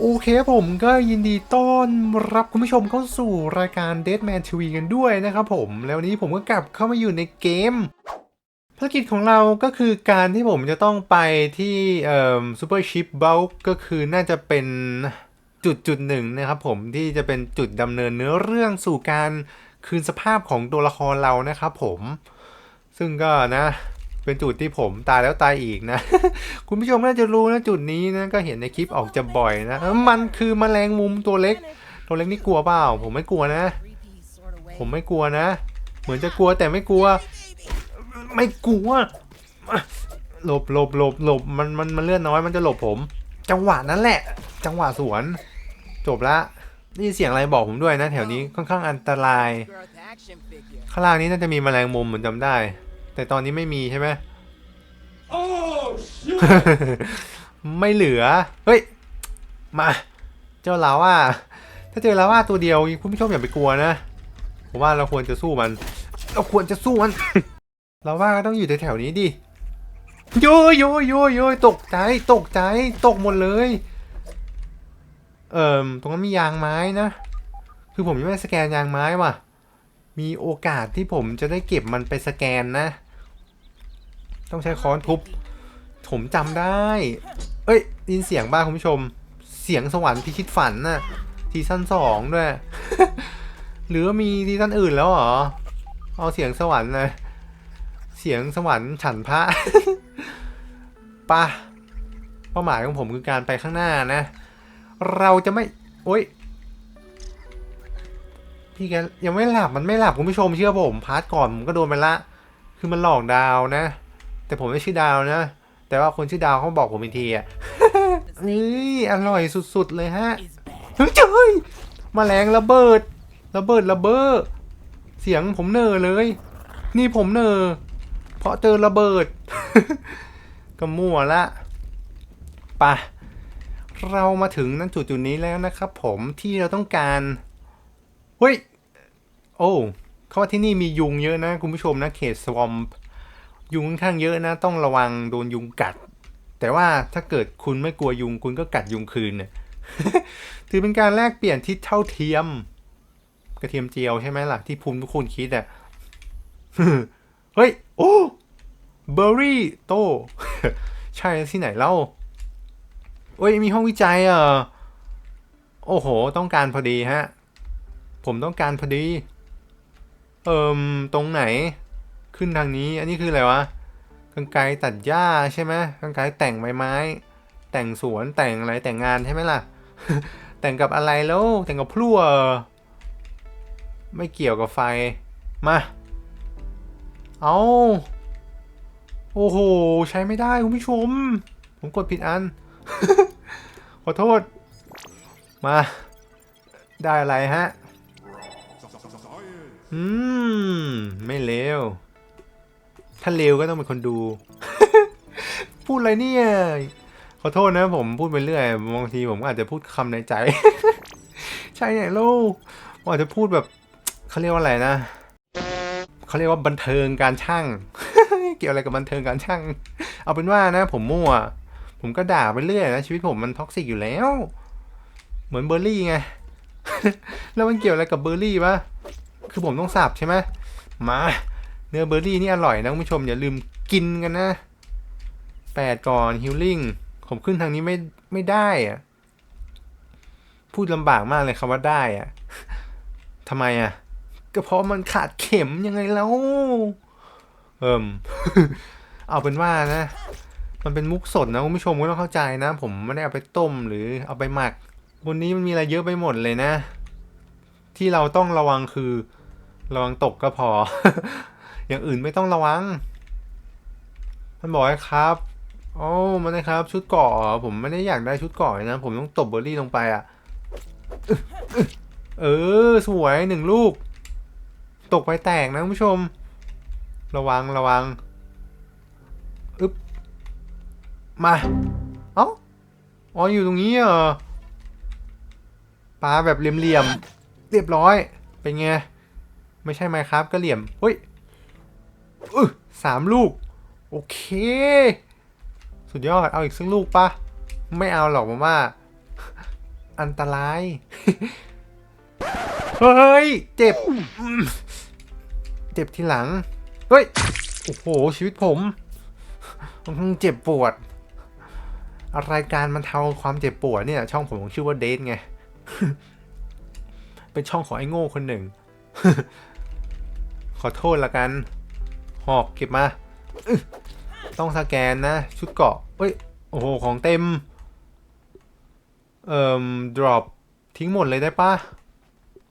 โอเคผมก็ยินดีต้อนรับคุณผู้ชมเข้าสู่รายการ Deadman TV กันด้วยนะครับผม แล้ววันนี้ผมก็กลับเข้ามาอยู่ในเกมภารกิจของเราก็คือการที่ผมจะต้องไปที่เอ่อ Super Ship Bulk ก็คือน่าจะเป็นจุดจุดหนึ่งนะครับผมที่จะเป็นจุดดำเนินเนื้อเรื่องสู่การคืนสภาพของตัวละครเรานะครับผม ซึ่งก็นะ เป็นจุดที่ผมตายแล้วตายอีกนะ คุณผู้ชมน่าจะรู้นะจุดนี้นะก็เห็นในคลิปออกจะบ่อยนะ มันคือแมลงมุมตัวเล็ก ตัวเล็กนี่กลัวเปล่า ผมไม่กลัวนะ ผมไม่กลัวนะ เหมือนจะกลัวแต่ไม่กลัว ไม่กลัวหลบหลบหลบหลบมันมันมันเลื่อนน้อยมันจะหลบผม จังหวะนั้นแหละ จังหวะสวน จบละนี่เสียงอะไรบอกผมด้วยนะ แถวนี้ค่อนข้างอันตราย ข้างล่างนี้น่าจะมีแมลงมุมเหมือนจำได้ แต่ตอนนี้ไม่มีใช่ไหมไม่เหลือ เฮ้ย มา เจ้าลาว่า ถ้าเจอลาว่าตัวเดียวคุณผู้ชมอย่าไปกลัวนะ ผมว่าเราควรจะสู้มัน เราควรจะสู้มัน ลาว่าก็ต้องอยู่แถวๆนี้ดิ โยโยโยโยตกใจ ตกใจ ตกหมดเลย เอ่อตรงนั้นมียางไม้นะ คือผมยังไม่ได้สแกนยางไม้ว่ะ มีโอกาสที่ผมจะได้เก็บมันไปสแกนนะ ต้องใช้ค้อนทุบ ผมจำได้ เอ้ยได้ยินเสียงบ้างคุณผู้ชม เสียงสวรรค์พิชิตฝันน่ะซีซั่นสองด้วย หรือว่ามีซีซั่นอื่นแล้วเหรอ เอาเสียงสวรรค์เลยเสียงสวรรค์ฉันพระปะเป้าหมายของผมคือการไปข้างหน้านะ เราจะไม่ โอ๊ยพี่แกยังไม่หลับมันไม่หลับคุณผู้ชมเชื่อผมพาร์ทก่อนผมก็โดนไปละ คือมันหลอกดาวนะ แต่ผมไม่ชื่อดาวนะ แต่ว่าคนชื่อดาวเขาบอกผมอีกทีอะนี่อร่อยสุดๆเลยฮะเฮ้ยเจ้ยแมลงระเบิด ระเบิดระเบ้อเสียงผมเนอเลย นี่ผมเนอเพราะเจอระเบิดก็มั่วละไปะเรามาถึงนั่นจุดจุดๆนี้แล้วนะครับ ผมที่เราต้องการเฮ้ยโอ้เขาว่าที่นี่มียุงเยอะนะ คุณผู้ชมนะเขตสวอม ยุงค่อนข้างเยอะนะ ต้องระวังโดนยุงกัด แต่ว่าถ้าเกิดคุณไม่กลัวยุงคุณก็กัดยุงคืนเนี่ยถือเป็นการแลกเปลี่ยนที่เท่าเทียม กระเทียมเจียวใช่ไหมล่ะ ที่ภูมิทุกคนคิดอะเฮ้ย โอ้เบอร์รี่โต ใช่ที่ไหนเล่าเอ้ยมีห้องวิจัยอะโอ้โห ต้องการพอดีฮะ ผมต้องการพอดี เอิมตรงไหน ขึ้นทางนี้ อันนี้คืออะไรวะกรรไกตัดหญ้าใช่ไหมกรรไกแต่งใบไม้ แต่งสวนแต่งอะไรแต่งงานใช่ไหมล่ะ แต่งกับอะไรแล้วแต่งกับพลั่วเหรอไม่เกี่ยวกับไฟมาเอาโอ้โห ใช้ไม่ได้คุณผู้ชม ผมกดผิดอัน ขอโทษ มา ได้อะไรฮะ อืม ไม่เลว ถ้าเลวก็ต้องเป็นคนดู พูดอะไรเนี่ย ขอโทษนะผมพูดไปเรื่อย บางทีผมก็อาจจะพูดคำในใจ ใช่เนี่ยลูกผมอาจจะพูดแบบเขาเรียกว่าอะไรนะเขาเรียกว่าบันเทิงการช่าง เกี่ยวอะไรกับบันเทิงการช่าง เอาเป็นว่านะ ผมมั่ว ผมก็ด่าไปเรื่อยนะชีวิตผมมันท็อกซิกอยู่แล้ว เหมือนเบอร์รี่ไง แล้วมันเกี่ยวอะไรกับเบอร์รี่ปะคือผมต้องสับใช่ไหมมา เนื้อเบอร์รี่นี่อร่อยนะคุณผู้ชมอย่าลืมกินกันนะแปดก่อนฮิลลิ่งผมขึ้นทางนี้ไม่ไม่ได้อะพูดลำบากมากเลยคำว่าได้อะทำไมอะก็เพราะมันขาดเข็มยังไงแล้วเอิมเอาเป็นว่านะ มันเป็นมุกสดนะคุณผู้ชมก็ต้องเข้าใจนะ ผมไม่ได้เอาไปต้มหรือเอาไปหมักบนนี้มันมีอะไรเยอะไปหมดเลยนะ ที่เราต้องระวังคือ ระวังตกก็พอ อย่างอื่นไม่ต้องระวัง มันบอกให้ครับโอ้มันนะครับ ชุดเกาะผมไม่ได้อยากได้ชุดเกาะนะ ผมต้องตบเบอร์รี่ลงไปอะ เออ สวยหนึ่งลูก ตกไปแตกนะคุณผู้ชม ระวังระวังอึ๊บ มา เอ้าอ๋ออยู่ตรงนี้เหรอปลาแบบเหลี่ยมๆเรียบร้อย เป็นไง ไม่ใช่ไหมครับก็เหลี่ยมเฮ้ย อึสามลูก โอเค สุดยอดเอาอีกสักลูกปะไม่เอาหรอกผมว่าอันตราย เฮ้ย เจ็บ เจ็บที่หลัง เฮ้ย โอ้โห ชีวิตผมมันเจ็บปวด รายการมันเทาความเจ็บปวดเนี่ย ช่องผมชื่อว่าเดทไง เป็นช่องของไอ้โง่คนหนึ่ง ขอโทษละกัน หอกเก็บมา ต้องสแกนนะ ชุดเกาะเอ้ย โอ้โห ของเต็ม เอ่อ drop ทิ้งหมดเลยได้ปะ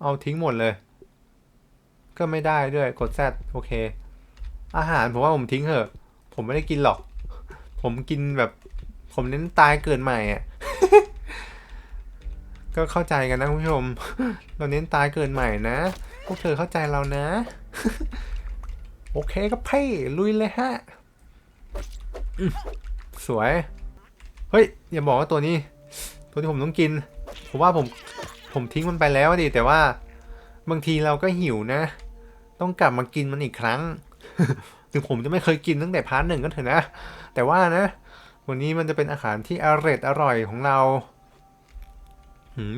เอาทิ้งหมดเลย ก็ไม่ได้ด้วย กด Z โอเค อาหารผมว่าผมทิ้งเถอะ ผมไม่ได้กินหรอก ผมกินแบบ ผมเน้นตายเกิดใหม่อะก็เข้าใจกันนะคุณผู้ชม เราเน้นตายเกิดใหม่นะ พวกเธอเข้าใจเรานะ โอเคก็เพ่ลุยเลยฮะสวย เฮ้ย อย่าบอกว่าตัวนี้ ตัวที่ผมต้องกิน ผมว่าผมผมทิ้งมันไปแล้วดิแต่ว่า บางทีเราก็หิวนะ ต้องกลับมากินมันอีกครั้งถึงผมจะไม่เคยกินตั้งแต่พาร์ทหนึ่งก็เถอะนะ แต่ว่านะ วันนี้มันจะเป็นอาหารที่อร่อยอร่อยของเรา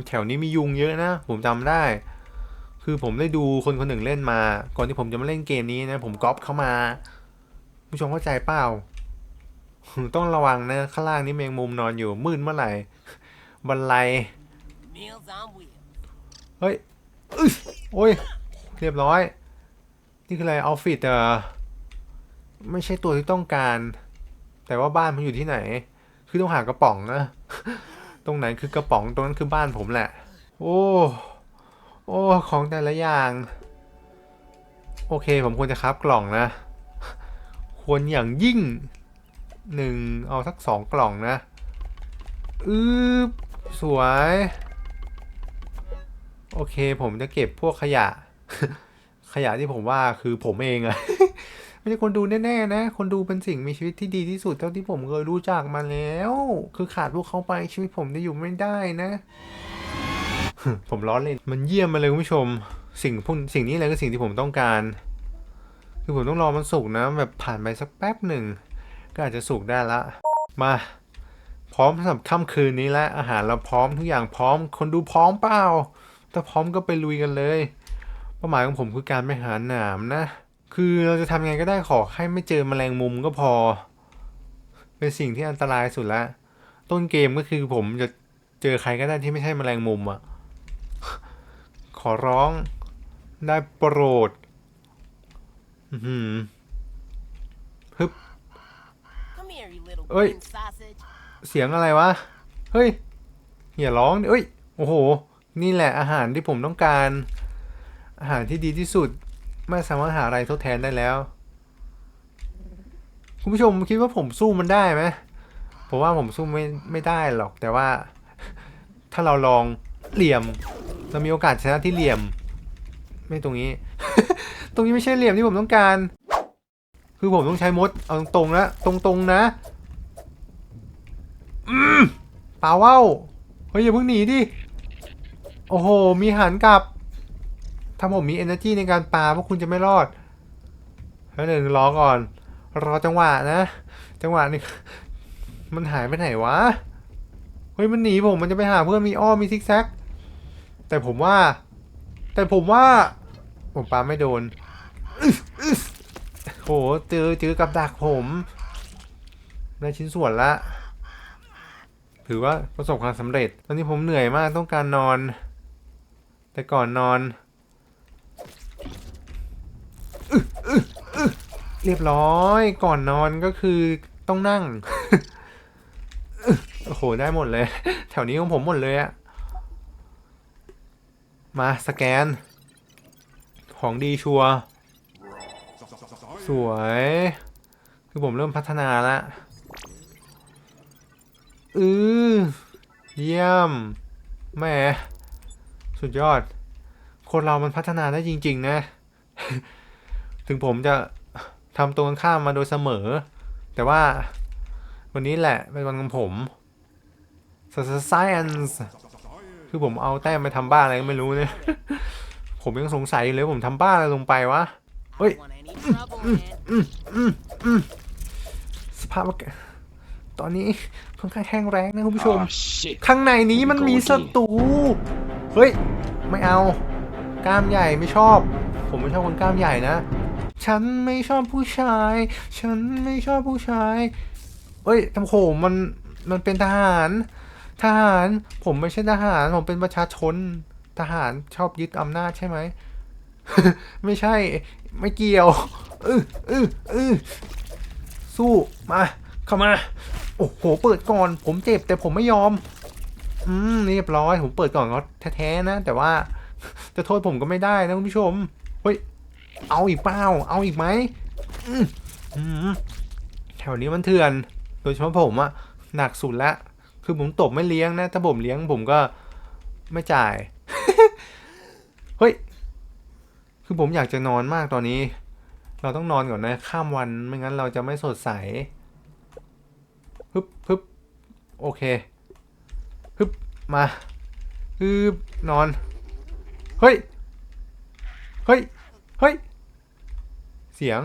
แถวนี้มียุงเยอะนะ ผมจำได้ คือผมได้ดูคนคนหนึ่งเล่นมา ก่อนที่ผมจะมาเล่นเกมนี้นะ ผมก๊อปเข้ามา ผู้ชมเข้าใจเปล่า ต้องระวังนะ ข้างล่างนี้แมงมุมนอนอยู่ มืดเมื่อไหร่ บันไลเฮ้ยอึ๊ยโอ้ย เรียบร้อย นี่คืออะไรออฟฟิศเออไม่ใช่ตัวที่ต้องการ แต่ว่าบ้านมันอยู่ที่ไหน คือต้องหากระป๋องนะ ตรงไหนคือกระป๋อง ตรงนั้นคือบ้านผมแหละ โอ้ โอ้ ของแต่ละอย่าง โอเค ผมควรจะครับกล่องนะ ควรอย่างยิ่งหนึ่งเอาสักสองกล่องนะ อือสวย โอเค ผมจะเก็บพวกขยะ ขยะที่ผมว่าคือผมเองอะไม่ใช่คนดูแน่ๆนะ คนดูเป็นสิ่งมีชีวิตที่ดีที่สุดเท่าที่ผมเคยรู้จักมาแล้ว คือขาดพวกเขาไปชีวิตผมจะอยู่ไม่ได้นะ ผมล้อเล่นมันเยี่ยมมาเลยคุณผู้ชม สิ่งพวกสิ่งนี้แหละคือสิ่งที่ผมต้องการ คือผมต้องรอมันสุกนะ แบบผ่านไปสักแป๊บหนึ่ง ก็อาจจะสุกได้ละ มา พร้อมสำหรับค่ำคืนนี้แล้วอาหารเราพร้อมทุกอย่างพร้อม คนดูพร้อมเปล่าถ้าพร้อมก็ไปลุยกันเลยเป้าหมายของผมคือการไปหาหนามนะ คือเราจะทำยังไงก็ได้ขอให้ไม่เจอแมลงมุมก็พอ เป็นสิ่งที่อันตรายสุดละ ต้นเกมก็คือผมจะเจอใครก็ได้ที่ไม่ใช่แมลงมุมอะ่ะ ขอร้อง ได้โปรดอื้อหือ Come here, you little Oi. green sausage. เสียงอะไรวะ เฮ้ยอย่าร้องดิเอ้ย โอ้โห นี่แหละอาหารที่ผมต้องการ อาหารที่ดีที่สุด ไม่สามารถหาอะไรทดแทนได้แล้ว คุณผู้ชมคิดว่าผมสู้มันได้ไหมผมว่าผมสู้ไม่ไม่ได้หรอก แต่ว่า ถ้าเราลอง เหลี่ยม เรามีโอกาสชนะที่เหลี่ยม ไม่ตรงนี้ ตรงนี้ไม่ใช่เหลี่ยมที่ผมต้องการ คือผมต้องใช้มด เอาตรงๆนะตรงๆนะป่าเว้าเฮ้ยอย่าเพิ่งหนีดิ โอ้โห มีหันกลับ ถ้าผมมี energy ในการปาพวกคุณจะไม่รอดแล้วหนึ่งรอก่อน รอจังหวะนะ จังหวะนี้มันหายไปไหนวะ เฮ้ยมันหนีผมมันจะไปหาเพื่อนมีอ้อมีซิกแซก แต่ผมว่า แต่ผมว่า ผมปาไม่โดนโหเจอเจอกับดักผมได้ชิ้นส่วนละ ถือว่าประสบความสำเร็จ ตอนนี้ผมเหนื่อยมากต้องการนอน แต่ก่อนนอนเรียบร้อยก่อนนอนก็คือต้องนั่ง โอ้โห ได้หมดเลย แถวนี้ของผมหมดเลยอะ มาสแกน ของดีชัว สวย คือผมเริ่มพัฒนาแล้วอือเยี่ยมแหม่สุดยอด คนเรามันพัฒนาได้จริง ๆ นะ ถึงผมจะทำตรงกันข้ามมาโดยเสมอ แต่ว่าวันนี้แหละเป็นวันของผม science คือผมเอาแต้มไปทำบ้าอะไรก็ไม่รู้เนี่ย ผมยังสงสัยอยู่เลยผมทำบ้าอะไรลงไปวะ Oi. I don't want any trouble, man. สภาพอากาศตอนนี้ค่อนข้างแห้งแรงนะคุณผู้ชม Oh shit. ข้างในนี้มันมีศัตรู เฮ้ย ไม่เอา กล้ามใหญ่ไม่ชอบ ผมไม่ชอบคนกล้ามใหญ่นะ ฉันไม่ชอบผู้ชาย ฉันไม่ชอบผู้ชาย เฮ้ยทำโขมมันมันเป็นทหาร ทหาร ผมไม่ใช่ทหาร ผมเป็นประชาชน ทหารชอบยึดอำนาจใช่ไหม ไม่ใช่ ไม่เกี่ยวเออเออเออสู้ มา เข้ามา โอ้โห เปิดก่อน ผมเจ็บแต่ผมไม่ยอม อืม เรียบร้อย ผมเปิดก่อนก็แท้ๆนะ แต่ว่า จะโทษผมก็ไม่ได้นะคุณผู้ชม เฮ้ย เอาอีกเปล่า เอาอีกไหมอืมอืมแถวนี้มันเถื่อน โดยเฉพาะผมอะหนักสุดละ คือผมตบไม่เลี้ยงนะ ถ้าผมเลี้ยงผมก็ไม่จ่าย เฮ้ย คือผมอยากจะนอนมากตอนนี้ เราต้องนอนก่อนนะ ข้ามวันไม่งั้นเราจะไม่สดใสฮึบฮึบโอเคฮึบมาฮึบนอน เฮ้ย เฮ้ย เฮ้ย เสียง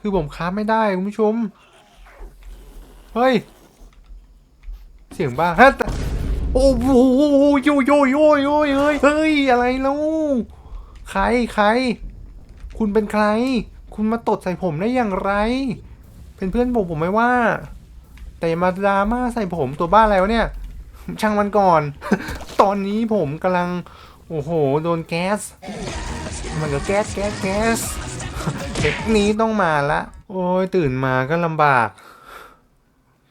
คือผมค้าไม่ได้คุณผู้ชม เฮ้ย เสียงบ้าฮะแต่โอ้โหโยโยโยโยเฮ้ยเฮ้ยอะไรแล้วใครใคร คุณเป็นใคร คุณมาตดใส่ผมได้อย่างไร เป็นเพื่อนผมผมไม่ว่า แต่มาดราม่าใส่ผมตัวบ้าอะไรวเนี่ย ช่างมันก่อน ตอนนี้ผมกำลัง โอ้โห โดนแก๊ส มันก็แก๊สแก๊สแก๊สเทคนี้ต้องมาละ โอ้ยตื่นมาก็ลำบาก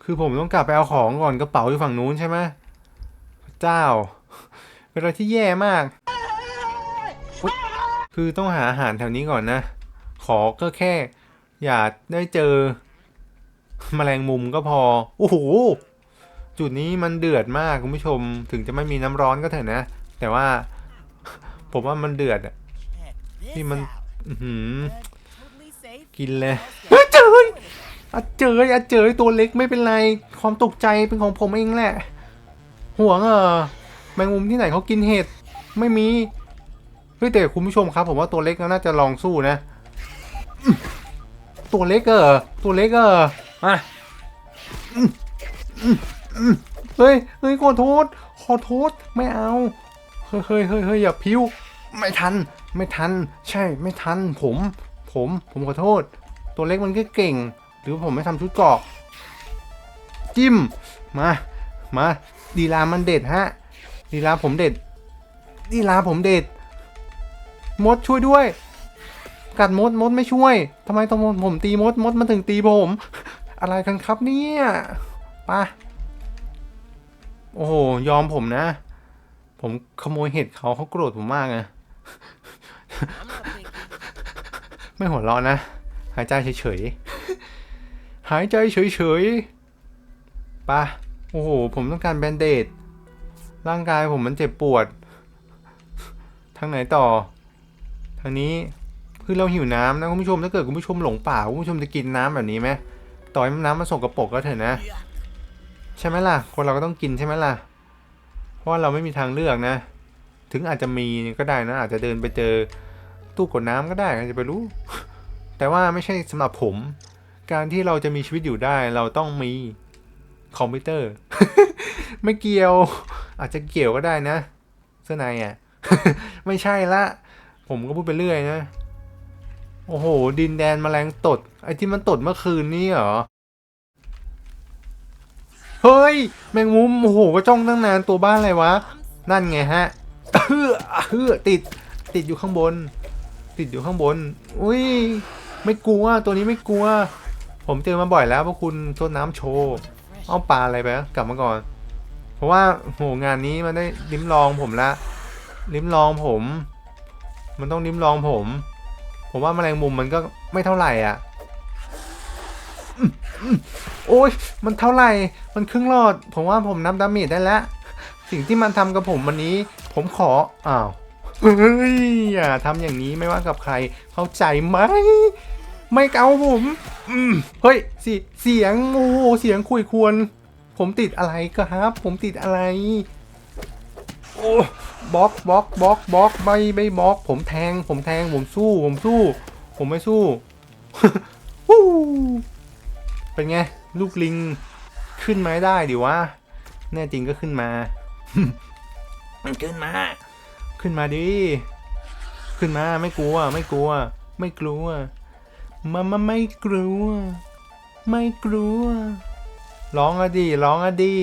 คือผมต้องกลับไปเอาของก่อนกระเป๋าอยู่ฝั่งนู้นใช่ไหมเจ้า เป็นอะไรที่แย่มาก คือต้องหาอาหารแถวนี้ก่อนนะ ขอก็แค่ อย่าได้เจอแมลงมุมก็พอ โอ้โห จุดนี้มันเดือดมากคุณผู้ชม ถึงจะไม่มีน้ำร้อนก็เถอะนะ แต่ว่า ผมว่ามันเดือดอะ Check this Hey, man. out. อื้อหือ Totally safe. กินเลย เฮ้ยเจยอะเจยอะเจยตัวเล็กไม่เป็นไร ความตกใจเป็นของผมเองแหละ ห่วงเออแมงมุมที่ไหนเขากินเห็ด ไม่มี เฮ้ยแต่คุณผู้ชมครับ ผมว่าตัวเล็กน่าจะลองสู้นะอื้อตัวเล็กเออตัวเล็กเออมาอื้ออื้ออื้อเฮ้ยเฮ้ยขอโทษ ขอโทษ ไม่เอาเฮ้ยเฮ้ยเฮ้ยเฮ้ยอย่าพิ้ว ไม่ทัน ไม่ทัน ใช่ ไม่ทัน ผม ผม ผมขอโทษ ตัวเล็กมันก็เก่ง หรือผมไม่ทำชุดเกราะจิ้ม มา มาดีลามันเด็ดฮะดีลาผมเด็ดดีลาผมเด็ด มดช่วยด้วย กัดมดมดไม่ช่วยทำไมต้องผมตีมดมดมันถึงตีผม อะไรกันครับเนี่ยปะโอ้โห ยอมผมนะ ผมขโมยเห็ดเขาเขาโกรธผมมากไงไม่หัวเราะนะ หายใจเฉยๆ หายใจเฉยๆปะโอ้โห ผมต้องการแบนเดดร่างกายผมมันเจ็บปวด ทางไหนต่อ ทางนี้คือเราหิวน้ำนะคุณผู้ชมถ้าเกิดคุณผู้ชมหลงป่าคุณผู้ชมจะกินน้ำแบบนี้ไหมต่อยน้ำมันสกระปกก็เถอะนะ ใช่ไหมล่ะ คนเราก็ต้องกินใช่ไหมล่ะ เพราะว่าเราไม่มีทางเลือกนะ ถึงอาจจะมีก็ได้นะ อาจจะเดินไปเจอตู้กดน้ำก็ได้จะไปรู้ แต่ว่าไม่ใช่สำหรับผม การที่เราจะมีชีวิตอยู่ได้ เราต้องมีคอมพิวเตอร์ ไม่เกี่ยว อาจจะเกี่ยวก็ได้นะเสื้อในอะ ไม่ใช่ละ ผมก็พูดไปเรื่อยนะ โอ้โห ดินแดนแมลงตด ไอ้ที่มันตดเมื่อคืนนี้เหรอ เฮ้ย แมงมุม โอ้โห ก็จ้องตั้งนานตัวบ้านอะไรวะ นั่นไงฮะเฮือเฮือติด ติดอยู่ข้างบน ติดอยู่ข้างบน อุ้ย ไม่กลัว ตัวนี้ไม่กลัว ผมเจอมาบ่อยแล้วพวกคุณโทษน้ำโชว์เอาปลาอะไรไปนะกลับมาก่อน เพราะว่าโหงานนี้มันได้ลิ้มลองผมละลิ้มลองผม มันต้องลิ้มลองผม ผมว่าแมลงมุมมันก็ไม่เท่าไหร่อะอืมอืมโอ้ยมันเท่าไหร่ มันครึ่งหลอด ผมว่าผมนับดาเมจได้แล้ว สิ่งที่มันทำกับผมวันนี้ ผมขอ อ้าว เฮ้ย อย่าทำอย่างนี้ไม่ว่ากับใคร เข้าใจไหม ไม่เกาผม อืมเฮ้ยสิเสียงโอ้เสียงคุยควร ผมติดอะไรครับ ผมติดอะไร โอ้บล็อกบล็อกบล็อกบล็อกไม่ไม่บล็อก ผมแทง ผมแทง ผมสู้ ผมสู้ ผมไม่สู้วู้เป็นไง ลูกลิง ขึ้นมาให้ได้ดิวะ แน่จริงก็ขึ้นมา มันขึ้นมา ขึ้นมาดิ ขึ้นมาไม่กลัว ไม่กลัว ไม่กลัว มามาไม่กลัว ไม่กลัว ร้องอะดีร้องอะดี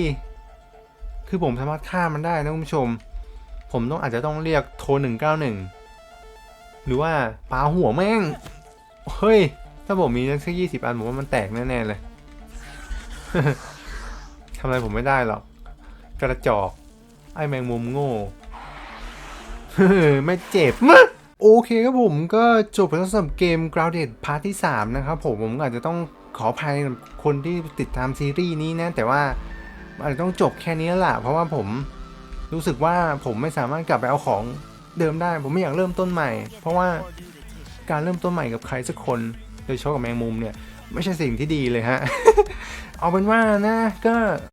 คือผมสามารถฆ่ามันได้นะคุณผู้ชม ผมต้องอาจจะต้องเรียกโทรหนึ่งเก้าหนึ่งหรือว่าปาหัวแม่ง เฮ้ย ถ้าผมมีสักยี่สิบอันผมว่ามันแตกแน่ๆเลยทำอะไรผมไม่ได้หรอก กระจอก ไอ้แมงมุมโง่ไม่เจ็บมะ โอเคครับผมก็จบไปแล้วสำหรับเกม Grounded พาร์ทที่ 3 นะครับผมผมอาจจะต้องขออภัยคนที่ติดตามซีรีส์นี้นะ แต่ว่าอาจจะต้องจบแค่นี้แล้วล่ะเพราะว่าผมรู้สึกว่าผมไม่สามารถกลับไปเอาของเดิมได้ ผมไม่อยากเริ่มต้นใหม่ เพราะว่าการเริ่มต้นใหม่กับใครสักคน โดยเฉพาะกับแมงมุมเนี่ย ไม่ใช่สิ่งที่ดีเลยฮะ เอาเป็นว่านะก็